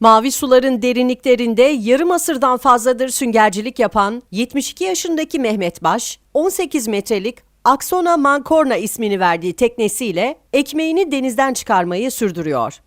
Mavi suların derinliklerinde yarım asırdan fazladır süngercilik yapan 72 yaşındaki Mehmet Baş, 18 metrelik Aksona Mankorna ismini verdiği teknesiyle ekmeğini denizden çıkarmayı sürdürüyor.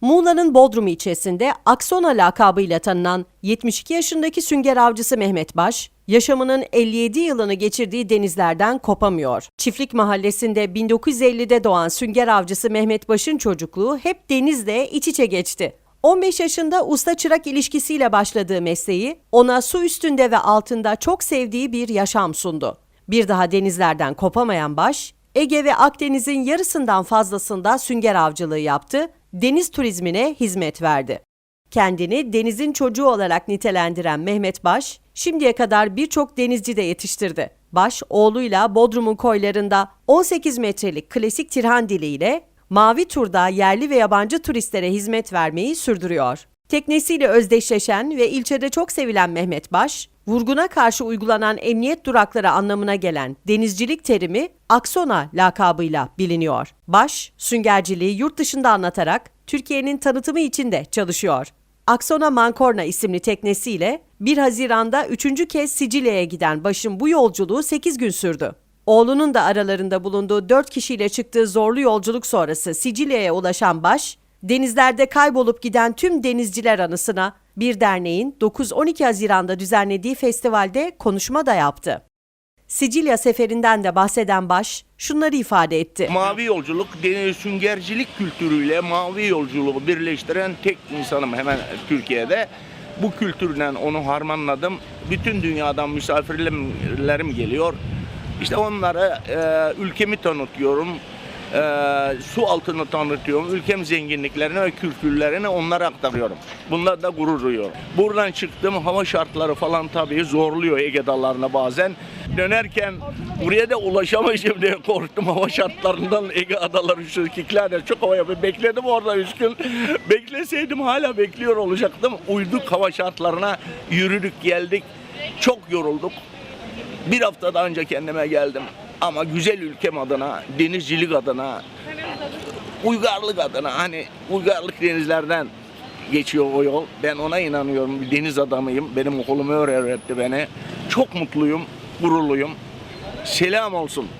Muğla'nın Bodrum ilçesinde Aksona lakabıyla tanınan 72 yaşındaki sünger avcısı Mehmet Baş, yaşamının 57 yılını geçirdiği denizlerden kopamıyor. Çiftlik mahallesinde 1950'de doğan sünger avcısı Mehmet Baş'ın çocukluğu hep denizle iç içe geçti. 15 yaşında usta çırak ilişkisiyle başladığı mesleği ona su üstünde ve altında çok sevdiği bir yaşam sundu. Bir daha denizlerden kopamayan Baş, Ege ve Akdeniz'in yarısından fazlasında sünger avcılığı yaptı, deniz turizmine hizmet verdi. Kendini denizin çocuğu olarak nitelendiren Mehmet Baş, şimdiye kadar birçok denizci de yetiştirdi. Baş, oğluyla Bodrum'un koylarında 18 metrelik klasik tirhan diliyle Mavi Tur'da yerli ve yabancı turistlere hizmet vermeyi sürdürüyor. Teknesiyle özdeşleşen ve ilçede çok sevilen Mehmet Baş, vurguna karşı uygulanan emniyet durakları anlamına gelen denizcilik terimi Aksona lakabıyla biliniyor. Baş, süngerciliği yurt dışında anlatarak Türkiye'nin tanıtımı için de çalışıyor. Aksona Mankorna isimli teknesiyle 1 Haziran'da 3. kez Sicilya'ya giden Baş'ın bu yolculuğu 8 gün sürdü. Oğlunun da aralarında bulunduğu 4 kişiyle çıktığı zorlu yolculuk sonrası Sicilya'ya ulaşan Baş, denizlerde kaybolup giden tüm denizciler anısına bir derneğin 9-12 Haziran'da düzenlediği festivalde konuşma da yaptı. Sicilya seferinden de bahseden Baş şunları ifade etti. Mavi yolculuk, deniz süngercilik kültürüyle mavi yolculuğu birleştiren tek insanım hemen Türkiye'de. Bu kültürle onu harmanladım. Bütün dünyadan misafirlerim geliyor. İşte onlara e, ülkemi tanıtıyorum. E, su altını tanıtıyorum. Ülkem zenginliklerini ve kültürlerini onlara aktarıyorum. Bunlar da gurur duyuyorum. Buradan çıktım hava şartları falan tabii zorluyor Ege Dağları'na bazen. Dönerken buraya da ulaşamayacağım diye korktum hava şartlarından Ege Adaları kiklerde çok havaya bekledim orada üç gün. Bekleseydim hala bekliyor olacaktım. Uyduk hava şartlarına yürüdük geldik. Çok yorulduk. Bir haftada önce kendime geldim. Ama güzel ülkem adına, denizcilik adına, uygarlık adına hani uygarlık denizlerden geçiyor o yol. Ben ona inanıyorum. Bir deniz adamıyım. Benim okulumu öğretti beni. Çok mutluyum, gururluyum. Selam olsun.